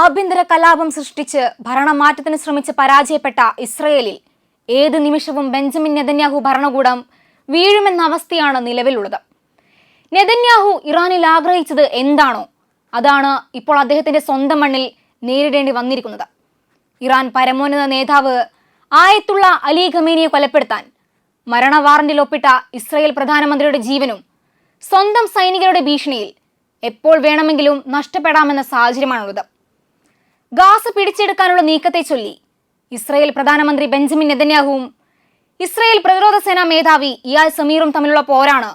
ആഭ്യന്തര കലാപം സൃഷ്ടിച്ച് ഭരണമാറ്റത്തിന് ശ്രമിച്ച് പരാജയപ്പെട്ട ഇസ്രയേലിൽ ഏത് നിമിഷവും ബെഞ്ചമിൻ നെതന്യാഹു ഭരണകൂടം വീഴുമെന്ന അവസ്ഥയാണ് നിലവിലുള്ളത്. നെതന്യാഹു ഇറാനിൽ ആഗ്രഹിച്ചത് എന്താണോ അതാണ് ഇപ്പോൾ അദ്ദേഹത്തിന്റെ സ്വന്തം മണ്ണിൽ നേരിടേണ്ടി വന്നിരിക്കുന്നത്. ഇറാൻ പരമോന്നത നേതാവ് ആയത്തുള്ള അലി ഖമേനിയെ കൊലപ്പെടുത്താൻ മരണ വാറന്റിൽ ഒപ്പിട്ട ഇസ്രയേൽ പ്രധാനമന്ത്രിയുടെ ജീവനും സ്വന്തം സൈനികരുടെ ഭീഷണിയിൽ എപ്പോൾ വേണമെങ്കിലും നഷ്ടപ്പെടാമെന്ന സാഹചര്യമാണുള്ളത്. ഗാസ പിടിച്ചെടുക്കാനുള്ള നീക്കത്തെ ചൊല്ലി. ഇസ്രയേൽ പ്രധാനമന്ത്രി ബെഞ്ചമിൻ നെതന്യാഹുവും ഇസ്രയേൽ പ്രതിരോധ സേനാ മേധാവി ഇയാൽ സമീറും തമ്മിലുള്ള പോരാണ്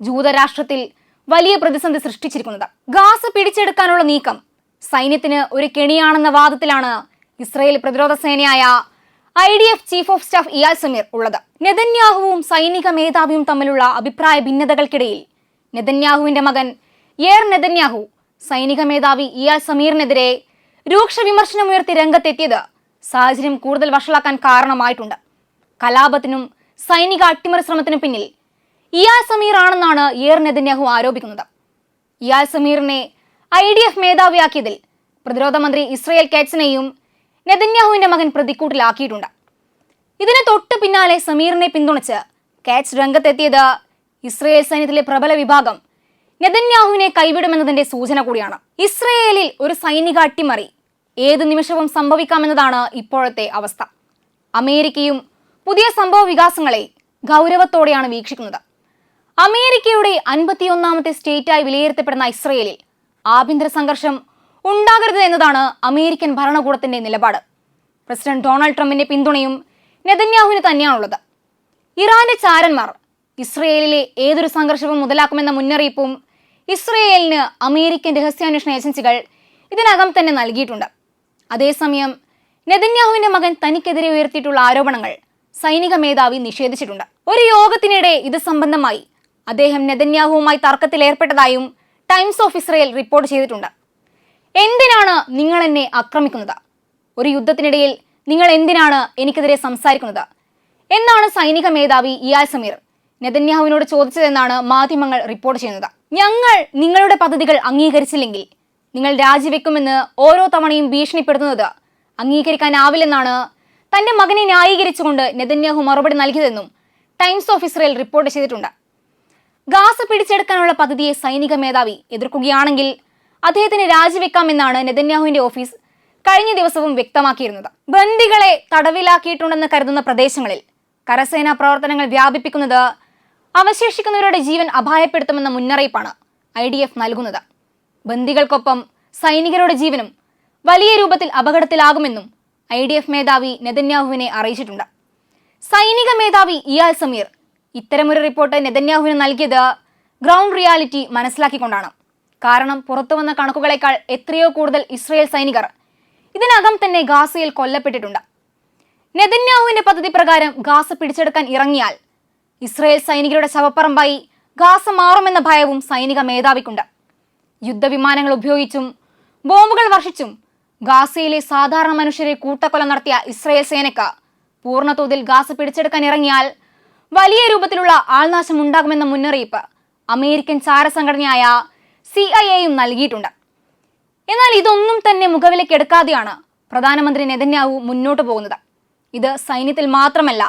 ജൂതരാഷ്ട്രത്തിൽ വലിയ പ്രതിസന്ധി സൃഷ്ടിച്ചിരിക്കുന്നത്. ഗാസ പിടിച്ചെടുക്കാനുള്ള നീക്കം സൈന്യത്തിന് ഒരു കെണിയാണെന്ന വാദത്തിലാണ് ഇസ്രയേൽ പ്രതിരോധ സേനയായ I D F chief of staff Eyal Zamir ഉള്ളത്. നെതന്യാഹുവും സൈനിക മേധാവിയും തമ്മിലുള്ള അഭിപ്രായ ഭിന്നതകൾക്കിടയിൽ നെതന്യാഹുവിന്റെ മകൻ എയർ നെതന്യാഹു സൈനിക മേധാവി ഇയാൽ സമീറിനെതിരെ രൂക്ഷ വിമർശനമുയർത്തി രംഗത്തെത്തിയത്. സാഹചര്യം കൂടുതൽ വഷളാക്കാൻ കാരണമായിട്ടുണ്ട്. കലാപത്തിനും സൈനിക അട്ടിമറി ശ്രമത്തിനും പിന്നിൽ ഇയാൽ സമീർ ആണെന്നാണ് എയർ നെതന്യാഹു ആരോപിക്കുന്നത്. ഇയാൽ സമീറിനെ ഐ ഡി എഫ് മേധാവിയാക്കിയതിൽ പ്രതിരോധ മന്ത്രി ഇസ്രയേൽ കാറ്റ്സിനെയും നെതന്യാഹുവിന്റെ മകൻ പ്രതിക്കൂട്ടിലാക്കിയിട്ടുണ്ട്. ഇതിന് തൊട്ട് പിന്നാലെ സമീറിനെ പിന്തുണച്ച് കാറ്റ്സ് രംഗത്തെത്തിയത് ഇസ്രയേൽ സൈന്യത്തിലെ പ്രബല വിഭാഗം നെതന്യാഹുവിനെ കൈവിടുമെന്നതിന്റെ സൂചന കൂടിയാണ്. ഇസ്രയേലിൽ ഒരു സൈനിക അട്ടിമറി ഏത് നിമിഷവും സംഭവിക്കാമെന്നതാണ് ഇപ്പോഴത്തെ അവസ്ഥ. അമേരിക്കയും പുതിയ സംഭവ വികാസങ്ങളെ ഗൗരവത്തോടെയാണ് വീക്ഷിക്കുന്നത്. അമേരിക്കയുടെ അൻപത്തിയൊന്നാമത്തെ സ്റ്റേറ്റായി വിലയിരുത്തപ്പെടുന്ന ഇസ്രയേലിൽ ആഭ്യന്തര സംഘർഷം ഉണ്ടാകരുത് എന്നതാണ് അമേരിക്കൻ ഭരണകൂടത്തിന്റെ നിലപാട്. പ്രസിഡന്റ് ഡൊണാൾഡ് ട്രംപിന്റെ പിന്തുണയും നെതന്യാഹുവിന് തന്നെയാണുള്ളത്. ഇറാന്റെ ചാരന്മാർ ഇസ്രയേലിലെ ഏതൊരു സംഘർഷവും മുതലാക്കുമെന്ന മുന്നറിയിപ്പും ഇസ്രയേലിന് അമേരിക്കൻ രഹസ്യാന്വേഷണ ഏജൻസികൾ ഇതിനകം തന്നെ നൽകിയിട്ടുണ്ട്. അതേസമയം നെതന്യാഹുവിന്റെ മകൻ തനിക്കെതിരെ ഉയർത്തിയിട്ടുള്ള ആരോപണങ്ങൾ സൈനിക മേധാവി നിഷേധിച്ചിട്ടുണ്ട്. ഒരു യോഗത്തിനിടെ ഇത് സംബന്ധമായി അദ്ദേഹം നെതന്യാഹുവുമായി തർക്കത്തിലേർപ്പെട്ടതായും ടൈംസ് ഓഫ് ഇസ്രയേൽ റിപ്പോർട്ട് ചെയ്തിട്ടുണ്ട്. എന്തിനാണ് നിങ്ങൾ എന്നെ ആക്രമിക്കുന്നത്? ഒരു യുദ്ധത്തിനിടയിൽ നിങ്ങൾ എന്തിനാണ് എനിക്കെതിരെ സംസാരിക്കുന്നത്? എന്നാണ് സൈനിക മേധാവി ഇയാൽ സമീർ നെതന്യാഹുവിനോട് ചോദിച്ചതെന്നാണ് മാധ്യമങ്ങൾ റിപ്പോർട്ട് ചെയ്യുന്നത്. ഞങ്ങൾ നിങ്ങളുടെ പദ്ധതികൾ അംഗീകരിച്ചില്ലെങ്കിൽ നിങ്ങൾ രാജിവെക്കുമെന്ന് ഓരോ തവണയും ഭീഷണിപ്പെടുത്തുന്നത് അംഗീകരിക്കാനാവില്ലെന്നാണ് തന്റെ മകനെ ന്യായീകരിച്ചുകൊണ്ട് നെതന്യാഹു മറുപടി നൽകിയതെന്നും ടൈംസ് ഓഫ് ഇസ്രയേൽ റിപ്പോർട്ട് ചെയ്തിട്ടുണ്ട്. ഗാസ പിടിച്ചെടുക്കാനുള്ള പദ്ധതിയെ സൈനിക മേധാവി എതിർക്കുകയാണെങ്കിൽ അദ്ദേഹത്തിന് രാജിവെക്കാമെന്നാണ് നെതന്യാഹുവിന്റെ ഓഫീസ് കഴിഞ്ഞ ദിവസവും വ്യക്തമാക്കിയിരുന്നത്. ബന്ദികളെ തടവിലാക്കിയിട്ടുണ്ടെന്ന് കരുതുന്ന പ്രദേശങ്ങളിൽ കരസേനാ പ്രവർത്തനങ്ങൾ വ്യാപിപ്പിക്കുന്നത് അവശേഷിക്കുന്നവരുടെ ജീവൻ അപായപ്പെടുത്തുമെന്ന മുന്നറിയിപ്പാണ് ഐ നൽകുന്നത്. ബന്ദികൾക്കൊപ്പം സൈനികരുടെ ജീവനും വലിയ രൂപത്തിൽ അപകടത്തിലാകുമെന്നും ഐ ഡി എഫ് മേധാവി നെതന്യാഹുവിനെ അറിയിച്ചിട്ടുണ്ട്. സൈനിക മേധാവി ഇയാൽ സമീർ ഇത്തരമൊരു റിപ്പോർട്ട് നെതന്യാഹുവിന് നൽകിയത് ഗ്രൗണ്ട് റിയാലിറ്റി മനസ്സിലാക്കിക്കൊണ്ടാണ്. കാരണം പുറത്തു വന്ന കണക്കുകളേക്കാൾ എത്രയോ കൂടുതൽ ഇസ്രയേൽ സൈനികർ ഇതിനകം തന്നെ ഗാസയിൽ കൊല്ലപ്പെട്ടിട്ടുണ്ട്. നെതന്യാഹുവിന്റെ പദ്ധതി പ്രകാരം ഗാസ പിടിച്ചെടുക്കാൻ ഇറങ്ങിയാൽ ഇസ്രയേൽ സൈനികരുടെ ശവപ്പറമ്പായി ഗാസ മാറുമെന്ന ഭയവും സൈനിക മേധാവിക്കുണ്ട്. യുദ്ധവിമാനങ്ങൾ ഉപയോഗിച്ചും ബോംബുകൾ വർഷിച്ചും ഗാസയിലെ സാധാരണ മനുഷ്യരെ കൂട്ടക്കൊല നടത്തിയ ഇസ്രയേൽ സേനക്ക് പൂർണതോതിൽ ഗാസ പിടിച്ചെടുക്കാൻ ഇറങ്ങിയാൽ വലിയ രൂപത്തിലുള്ള ആൾനാശം ഉണ്ടാകുമെന്ന മുന്നറിയിപ്പ് അമേരിക്കൻ ചാരസംഘടനയായ സി ഐ എയും നൽകിയിട്ടുണ്ട്. എന്നാൽ ഇതൊന്നും തന്നെ മുഖവിലേക്ക് എടുക്കാതെയാണ് പ്രധാനമന്ത്രി നെതന്യാഹു മുന്നോട്ട് പോകുന്നത്. ഇത് സൈന്യത്തിൽ മാത്രമല്ല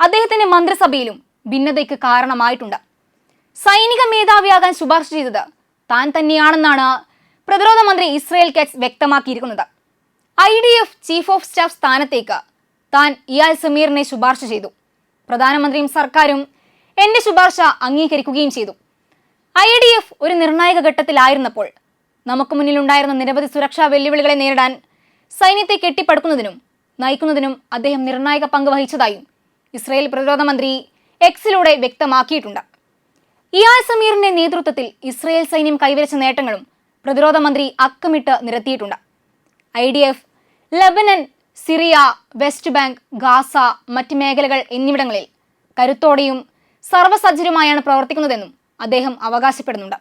അദ്ദേഹത്തിന്റെ മന്ത്രിസഭയിലും ഭിന്നതയ്ക്ക് കാരണമായിട്ടുണ്ട്. സൈനിക മേധാവിയാകാൻ ശുപാർശ ചെയ്തത് താൻ തന്നെയാണെന്നാണ് പ്രതിരോധ മന്ത്രി ഇസ്രയേൽ കെറ്റ്സ് വ്യക്തമാക്കിയിരിക്കുന്നത്. I D F chief of staff സ്ഥാനത്തേക്ക് താൻ ഇയാൽ സമീറിനെ ശുപാർശ ചെയ്തു. പ്രധാനമന്ത്രിയും സർക്കാരും എന്റെ ശുപാർശ അംഗീകരിക്കുകയും ചെയ്തു. ഐ ഡി എഫ് ഒരു നിർണായക ഘട്ടത്തിലായിരുന്നപ്പോൾ നമുക്ക് മുന്നിലുണ്ടായിരുന്ന നിരവധി സുരക്ഷാ വെല്ലുവിളികളെ നേരിടാൻ സൈന്യത്തെ കെട്ടിപ്പടുക്കുന്നതിനും നയിക്കുന്നതിനും അദ്ദേഹം നിർണായക പങ്ക് വഹിച്ചതായും ഇസ്രയേൽ പ്രതിരോധ മന്ത്രി എക്സിലൂടെ വ്യക്തമാക്കിയിട്ടുണ്ട്. ഇയാൽ സമീറിന്റെ നേതൃത്വത്തിൽ ഇസ്രയേൽ സൈന്യം കൈവരിച്ച നേട്ടങ്ങളും പ്രതിരോധ മന്ത്രി അക്കമിട്ട് നിരത്തിയിട്ടുണ്ട്. I D F Lebanon Syria West Bank Gaza മറ്റ് മേഖലകൾ എന്നിവിടങ്ങളിൽ കരുത്തോടെയും സർവസജ്ജരുമായാണ് പ്രവർത്തിക്കുന്നതെന്നും അദ്ദേഹം അവകാശപ്പെടുന്നുണ്ട്.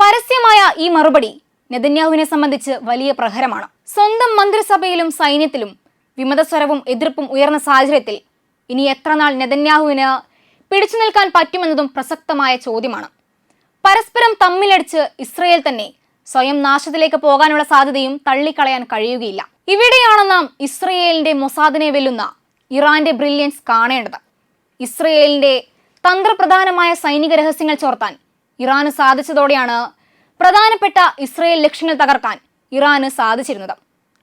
പരസ്യമായ ഈ മറുപടി നെതന്യാഹുവിനെ സംബന്ധിച്ച് വലിയ പ്രഹരമാണ്. സ്വന്തം മന്ത്രിസഭയിലും സൈന്യത്തിലും വിമതസ്വരവും എതിർപ്പും ഉയർന്ന സാഹചര്യത്തിൽ ഇനി എത്ര നാൾ നെതന്യാഹുവിന് പിടിച്ചു നിൽക്കാൻ പറ്റുമെന്നതും പ്രസക്തമായ ചോദ്യമാണ്. പരസ്പരം തമ്മിലടിച്ച് ഇസ്രയേൽ തന്നെ സ്വയം നാശത്തിലേക്ക് പോകാനുള്ള സാധ്യതയും തള്ളിക്കളയാൻ കഴിയുകയില്ല. ഇവിടെയാണ് നാം ഇസ്രയേലിന്റെ മൊസാദിനെ വെല്ലുന്ന ഇറാന്റെ ബ്രില്യൻസ് കാണേണ്ടത്. ഇസ്രയേലിന്റെ തന്ത്രപ്രധാനമായ സൈനിക രഹസ്യങ്ങൾ ചോർത്താൻ ഇറാന് സാധിച്ചതോടെയാണ് പ്രധാനപ്പെട്ട ഇസ്രയേൽ ലക്ഷ്യങ്ങൾ തകർക്കാൻ ഇറാന് സാധിച്ചിരുന്നത്.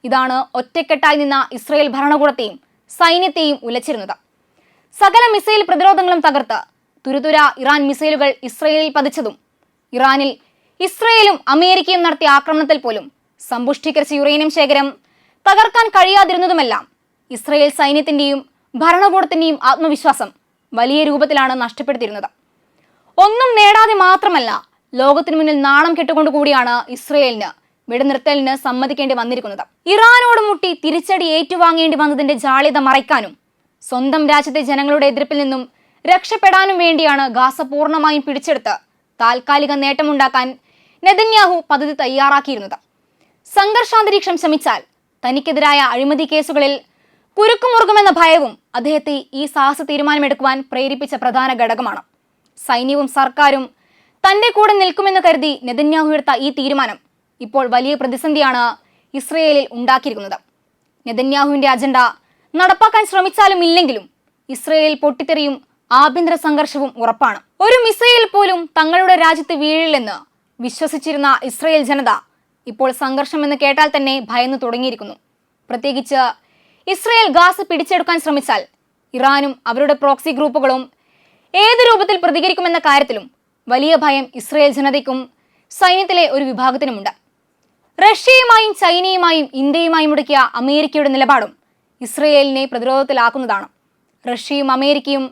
ഇതാണ് ഒറ്റക്കെട്ടായി നിന്ന ഇസ്രയേൽ ഭരണകൂടത്തെയും സൈന്യത്തെയും ഉലച്ചിരുന്നത്. സകല മിസൈൽ പ്രതിരോധങ്ങളും തകർത്ത് തുരുതുര ഇറാൻ മിസൈലുകൾ ഇസ്രയേലിൽ പതിച്ചതും. ഇറാനിൽ ഇസ്രയേലും അമേരിക്കയും നടത്തിയ ആക്രമണത്തിൽ പോലും സമ്പുഷ്ടീകരിച്ച യുറേനിയം ശേഖരം തകർക്കാൻ കഴിയാതിരുന്നതുമെല്ലാം ഇസ്രയേൽ സൈന്യത്തിന്റെയും ഭരണകൂടത്തിന്റെയും ആത്മവിശ്വാസം വലിയ രൂപത്തിലാണ് നഷ്ടപ്പെടുത്തിയിരുന്നത്. ഒന്നും നേടാതെ മാത്രമല്ല ലോകത്തിന് മുന്നിൽ നാണം കെട്ടുകൊണ്ട് കൂടിയാണ് ഇസ്രയേലിന് വെടിനിർത്തലിന് സമ്മതിക്കേണ്ടി വന്നിരിക്കുന്നത്. ഇറാനോട് മുട്ടി തിരിച്ചടി ഏറ്റുവാങ്ങേണ്ടി വന്നതിന്റെ ജാള്യത മറയ്ക്കാനും സ്വന്തം രാജ്യത്തെ ജനങ്ങളുടെ എതിർപ്പിൽ നിന്നും രക്ഷപ്പെടാനും വേണ്ടിയാണ് ഗാസ പൂർണമായും പിടിച്ചെടുത്ത് താൽക്കാലിക നേട്ടമുണ്ടാക്കാൻ നെതന്യാഹു പദ്ധതി തയ്യാറാക്കിയിരുന്നത്. സംഘർഷാന്തരീക്ഷം ശമിച്ചാൽ തനിക്കെതിരായ അഴിമതി കേസുകളിൽ കുരുക്കുമുറുകുമെന്ന ഭയവും അദ്ദേഹത്തെ ഈ സാഹസ തീരുമാനമെടുക്കുവാൻ പ്രേരിപ്പിച്ച പ്രധാന ഘടകമാണ്. സൈന്യവും സർക്കാരും തന്റെ കൂടെ നിൽക്കുമെന്ന് കരുതി നെതന്യാഹു എടുത്ത ഈ തീരുമാനം ഇപ്പോൾ വലിയ പ്രതിസന്ധിയാണ് ഇസ്രയേലിൽ ഉണ്ടാക്കിയിരിക്കുന്നത്. നെതന്യാഹുവിന്റെ അജണ്ട നടപ്പാക്കാൻ ശ്രമിച്ചാലും ഇല്ലെങ്കിലും ഇസ്രയേൽ പൊട്ടിത്തെറിയും ആഭ്യന്തര സംഘർഷവും ഉറപ്പാണ്. ഒരു മിസൈൽ പോലും തങ്ങളുടെ രാജ്യത്ത് വീഴില്ലെന്ന് വിശ്വസിച്ചിരുന്ന ഇസ്രയേൽ ജനത ഇപ്പോൾ സംഘർഷം എന്ന് കേട്ടാൽ തന്നെ ഭയന്നു തുടങ്ങിയിരിക്കുന്നു. പ്രത്യേകിച്ച് ഇസ്രയേൽ ഗാസ് പിടിച്ചെടുക്കാൻ ശ്രമിച്ചാൽ ഇറാനും അവരുടെ പ്രോക്സി ഗ്രൂപ്പുകളും ഏത് രൂപത്തിൽ പ്രതികരിക്കുമെന്ന കാര്യത്തിലും വലിയ ഭയം ഇസ്രയേൽ ജനതയ്ക്കും സൈന്യത്തിലെ ഒരു വിഭാഗത്തിനുമുണ്ട്. റഷ്യയുമായും ചൈനയുമായും ഇന്ത്യയുമായും മുടക്കിയ അമേരിക്കയുടെ നിലപാടും ഇസ്രയേലിനെ പ്രതിരോധത്തിലാക്കുന്നതാണ്. റഷ്യയും അമേരിക്കയും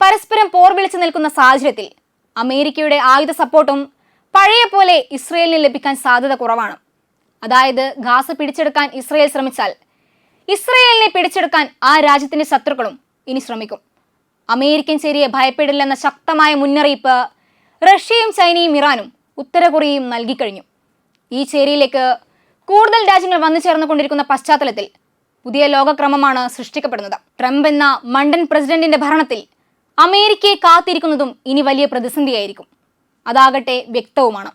പരസ്പരം പോർ വിളിച്ചു നിൽക്കുന്ന സാഹചര്യത്തിൽ അമേരിക്കയുടെ ആയുധ സപ്പോർട്ടും പഴയ പോലെ ഇസ്രയേലിന് ലഭിക്കാൻ സാധ്യത കുറവാണ്. അതായത് ഗാസ പിടിച്ചെടുക്കാൻ ഇസ്രയേൽ ശ്രമിച്ചാൽ ഇസ്രയേലിനെ പിടിച്ചെടുക്കാൻ ആ രാജ്യത്തിന്റെ ശത്രുക്കളും ഇനി ശ്രമിക്കും. അമേരിക്കൻ ചേരിയെ ഭയപ്പെടില്ലെന്ന ശക്തമായ മുന്നറിയിപ്പ് റഷ്യയും ചൈനയും ഇറാനും ഉത്തര കൊറിയയും നൽകിക്കഴിഞ്ഞു. ഈ ചേരിയിലേക്ക് കൂടുതൽ രാജ്യങ്ങൾ വന്നു ചേർന്നുകൊണ്ടിരിക്കുന്ന പശ്ചാത്തലത്തിൽ പുതിയ ലോകക്രമമാണ് സൃഷ്ടിക്കപ്പെടുന്നത്. ട്രംപ് എന്ന മണ്ടൻ പ്രസിഡന്റിന്റെ ഭരണത്തിൽ അമേരിക്കയെ കാത്തിരിക്കുന്നതും ഇനി വലിയ പ്രതിസന്ധിയായിരിക്കും. അതാകട്ടെ വ്യക്തവുമാണ്.